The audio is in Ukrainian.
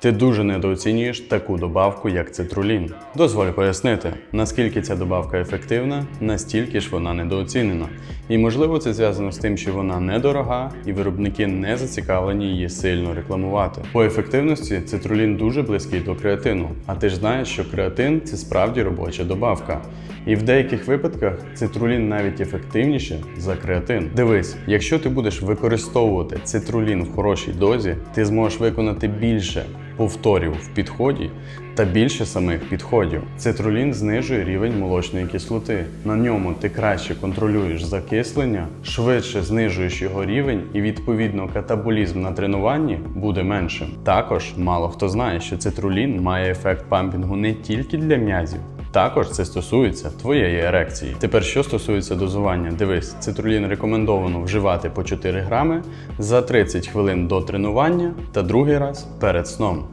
Ти дуже недооцінюєш таку добавку, як цитрулін. Дозволь пояснити, наскільки ця добавка ефективна, настільки ж вона недооцінена. І можливо це зв'язано з тим, що вона недорога і виробники не зацікавлені її сильно рекламувати. По ефективності цитрулін дуже близький до креатину. А ти ж знаєш, що креатин це справді робоча добавка. І в деяких випадках цитрулін навіть ефективніше за креатин. Дивись, якщо ти будеш використовувати цитрулін в хорошій дозі, ти зможеш виконати більше повторів в підході та більше самих підходів. Цитрулін знижує рівень молочної кислоти. На ньому ти краще контролюєш закислення, швидше знижуєш його рівень, і відповідно катаболізм на тренуванні буде меншим. Також мало хто знає, що цитрулін має ефект пампінгу не тільки для м'язів. Також це стосується твоєї ерекції. Тепер, що стосується дозування, дивись, цитрулін рекомендовано вживати по 4 грами за 30 хвилин до тренування та другий раз перед сном.